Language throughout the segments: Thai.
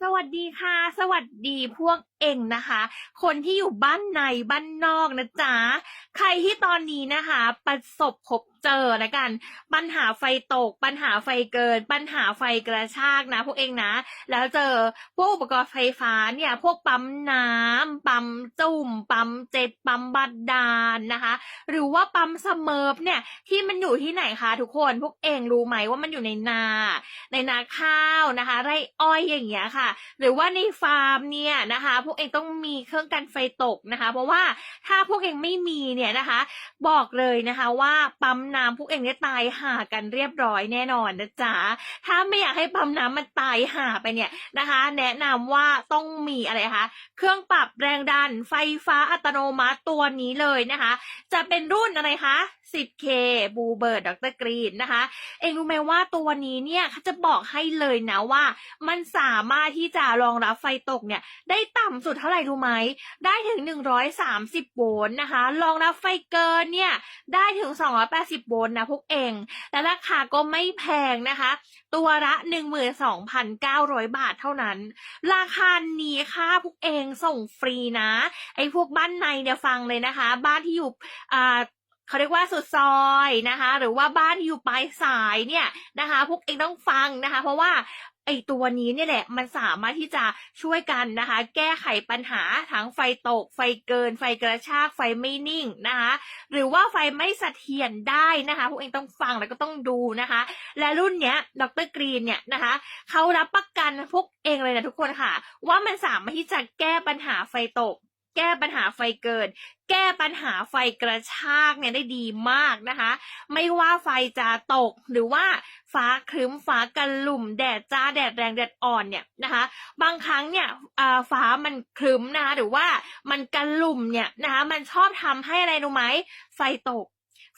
สวัสดีค่ะ สวัสดีพวกเองนะคะ คนที่อยู่บ้านในบ้านนอกนะจ๊ะ ใครที่ตอนนี้นะคะ ประสบพบ เจอนะกัน ปัญหาไฟตก ปัญหาไฟเกิน ปัญหาไฟกระชากนะ พวกเองนะ แล้วเจอพวกอุปกรณ์ไฟฟ้าเนี่ย พวกปั๊มน้ำปั๊มจุ่ม ปั๊มเจ็ตปั๊มบัดดาลนะคะ หรือว่าปั๊มเสเมิร์ฟเนี่ยที่มันอยู่ที่ไหนคะทุกคน พวกเองรู้ไหมว่ามันอยู่ในนา ในนาข้าวนะคะ ไร่อ้อยอย่างเงี้ยค่ะ หรือว่าในฟาร์มเนี่ยนะคะ พวกเองต้องมีเครื่องกันไฟตกนะคะ เพราะว่าถ้าพวกเองไม่มีเนี่ยนะคะ บอกเลยนะคะว่าปั๊มน้ำพวกเองเนี่ยตายห่ากันเรียบร้อยแน่นอนนะจ๊ะถ้าไม่อยากให้ปั๊มน้ำมันตายห่าไปเนี่ยนะคะ แนะนำว่าต้องมีอะไรคะเครื่องปรับแรงดันไฟฟ้าอัตโนมัติตัวนี้เลยนะคะ จะเป็นรุ่นอะไรคะ 10K บูเบิร์ดดรกรีนนะคะ เองรู้ไหมว่าตัวนี้เนี่ยเขาจะบอกให้เลยนะว่า มันสามารถที่จะรองรับไฟตกเนี่ยได้ต่ำสุดเท่าไหร่รู้ไหม ได้ถึง 130 โวลต์นะคะรองรับไฟเกินเนี่ยได้ถึง 280โวลต์นะพวกเอง และราคาก็ไม่แพงนะคะ ตัวละ 12,900 บาทเท่านั้น ราคานี้ค่ะพวกเองส่งฟรีนะ ไอ้พวกบ้านในเนี่ยฟังเลยนะคะ บ้านที่อยู่อ่าเขาเรียกว่าสุดซอยนะคะ หรือว่าบ้านที่อยู่ปลายสายเนี่ยนะคะ พวกเองต้องฟังนะคะ เพราะว่า ไอตัวนี้เนี่ยแหละมันสามารถที่จะช่วยกันนะคะ แก้ไขปัญหาทั้งไฟตก ไฟเกิน ไฟกระชากไฟไม่นิ่งนะคะ หรือว่าไฟไม่เสถียรได้นะคะ พวกเองต้องฟังแล้วก็ต้องดูนะคะ และรุ่นเนี้ยดรกรีนเนี่ยนะคะเขารับประกันพวกเองเลยนะทุกคนค่ะ ว่ามันสามารถที่จะแก้ปัญหาไฟตก แก้ปัญหาไฟเกิด แก้ปัญหาไฟกระชากเนี่ยได้ดีมากนะคะ ไม่ว่าไฟจะตกหรือว่าฟ้าครึ้มฟ้ากันลุ่มแดดจ้าแดดแรงแดดอ่อนเนี่ยนะคะ บางครั้งเนี่ยฟ้ามันครึ้มนะคะหรือว่ามันกันลุ่มเนี่ยนะคะมันชอบทำให้อะไรรู้ไหมไฟตก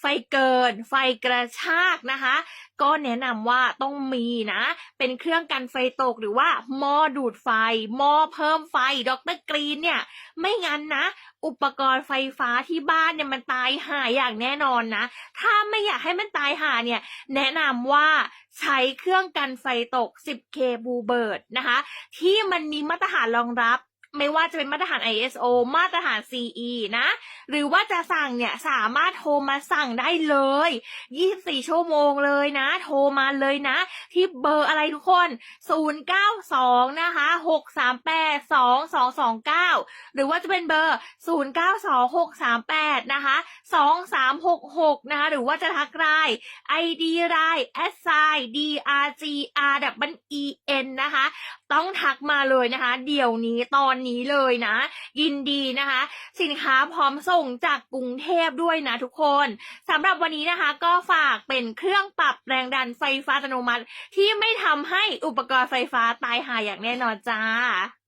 ไฟเกิน ไฟกระชากนะคะ ก็แนะนำว่าต้องมีนะ เป็นเครื่องกันไฟตกหรือว่าหม้อดูดไฟหม้อเพิ่มไฟดรกรีนเนี่ย ไม่งั้นนะ อุปกรณ์ไฟฟ้าที่บ้านเนี่ยมันตายห่าอย่างแน่นอนนะ ถ้าไม่อยากให้มันตายหาเนี่ย แนะนำว่าใช้เครื่องกันไฟตก 10K b l u e b i r d นะคะ ที่มันมีมาตรฐานรองรับ ไม่ว่าจะเป็นมาตรฐาน ISO มาตรฐาน CE นะ หรือว่าจะสั่งเนี่ยสามารถโทรมาสั่งได้เลย 24 ชั่วโมงเลยนะ โทรมาเลยนะ ที่เบอร์อะไรทุกคน 092 นะคะ 638 2229 หรือว่าจะเป็นเบอร์ 092638 นะคะ 2366 นะคะ หรือว่าจะทักไลน์ ID ไลน์ s i drgr en นะคะ ต้องทักมาเลยนะคะ เดี๋ยวนี้ตอนนี้เลยนะ ยินดีนะคะ สินค้าพร้อมส่งจากกรุงเทพด้วยนะทุกคนสำหรับวันนี้นะคะ ก็ฝากเป็นเครื่องปรับแรงดันไฟฟ้าอัตโนมัติ ที่ไม่ทำให้อุปกรณ์ไฟฟ้าตายหายอย่างแน่นอนจ้า